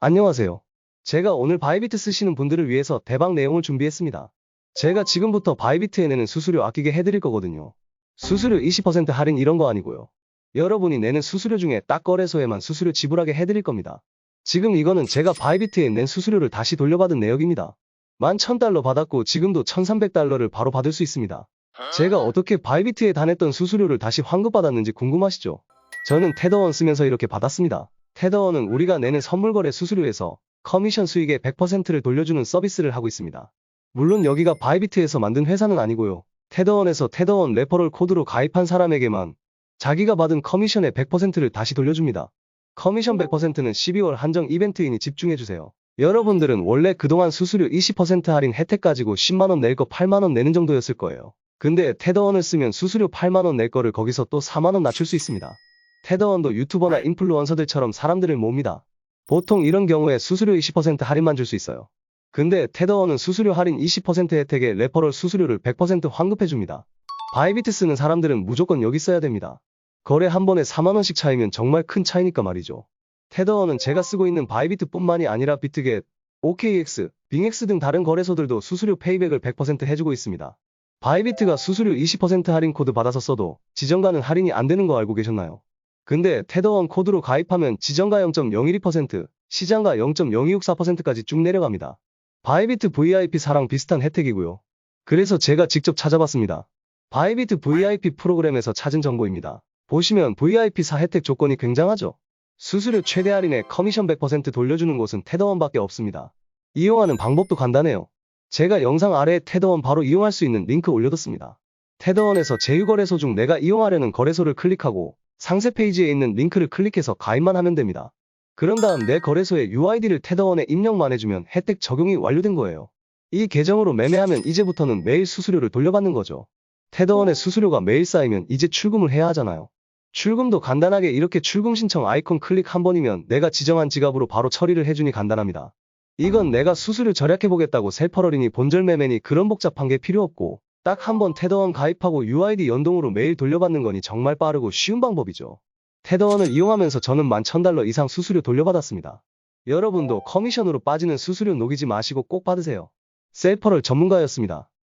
안녕하세요. 제가 오늘 바이비트 쓰시는 분들을 위해서 대박 내용을 준비했습니다. 제가 지금부터 바이비트에 내는 수수료 아끼게 해드릴 거거든요. 수수료 20% 할인 이런 거 아니고요. 여러분이 내는 수수료 중에 딱 거래소에만 수수료 지불하게 해드릴 겁니다. 지금 이거는 제가 바이비트에 낸 수수료를 다시 돌려받은 내역입니다. 11,000달러 받았고 지금도 1,300달러를 바로 받을 수 있습니다. 제가 어떻게 바이비트에 다냈던 수수료를 다시 환급받았는지 궁금하시죠? 저는 테더원 쓰면서 이렇게 받았습니다. 테더원은 우리가 내는 선물 거래 수수료에서 커미션 수익의 100%를 돌려주는 서비스를 하고 있습니다. 물론 여기가 바이비트에서 만든 회사는 아니고요. 테더원에서 테더원 레퍼럴 코드로 가입한 사람에게만 자기가 받은 커미션의 100%를 다시 돌려줍니다. 커미션 100%는 12월 한정 이벤트이니 집중해주세요. 여러분들은 원래 그동안 수수료 20% 할인 혜택 가지고 10만원 낼 거 8만원 내는 정도였을 거예요. 근데 테더원을 쓰면 수수료 8만원 낼 거를 거기서 또 4만원 낮출 수 있습니다. 테더원도 유튜버나 인플루언서들처럼 사람들을 모읍니다. 보통 이런 경우에 수수료 20% 할인만 줄 수 있어요. 근데 테더원은 수수료 할인 20% 혜택에 레퍼럴 수수료를 100% 환급해줍니다. 바이비트 쓰는 사람들은 무조건 여기 써야 됩니다. 거래 한 번에 4만원씩 차이면 정말 큰 차이니까 말이죠. 테더원은 제가 쓰고 있는 바이비트뿐만이 아니라 비트겟, OKX, 빙엑스 등 다른 거래소들도 수수료 페이백을 100% 해주고 있습니다. 바이비트가 수수료 20% 할인 코드 받아서 써도 지정가는 할인이 안 되는 거 알고 계셨나요? 근데 테더원 코드로 가입하면 지정가 0.012%, 시장가 0.0264%까지 쭉 내려갑니다. 바이비트 VIP 사랑 비슷한 혜택이고요. 그래서 제가 직접 찾아봤습니다. 바이비트 VIP 프로그램에서 찾은 정보입니다. 보시면 VIP 사 혜택 조건이 굉장하죠? 수수료 최대 할인에 커미션 100% 돌려주는 곳은 테더원밖에 없습니다. 이용하는 방법도 간단해요. 제가 영상 아래에 테더원 바로 이용할 수 있는 링크 올려뒀습니다. 테더원에서 제휴거래소 중 내가 이용하려는 거래소를 클릭하고 상세 페이지에 있는 링크를 클릭해서 가입만 하면 됩니다. 그런 다음 내 거래소의 UID를 테더원에 입력만 해주면 혜택 적용이 완료된 거예요. 이 계정으로 매매하면 이제부터는 매일 수수료를 돌려받는 거죠. 테더원의 수수료가 매일 쌓이면 이제 출금을 해야 하잖아요. 출금도 간단하게 이렇게 출금 신청 아이콘 클릭 한 번이면 내가 지정한 지갑으로 바로 처리를 해주니 간단합니다. 이건 내가 수수료 절약해보겠다고 셀퍼럴이니 본절 매매니 그런 복잡한 게 필요 없고 딱 한 번 테더원 가입하고 UID 연동으로 매일 돌려받는 거니 정말 빠르고 쉬운 방법이죠. 테더원을 이용하면서 저는 11,000달러 이상 수수료 돌려받았습니다. 여러분도 커미션으로 빠지는 수수료 녹이지 마시고 꼭 받으세요. 셀퍼럴 전문가였습니다.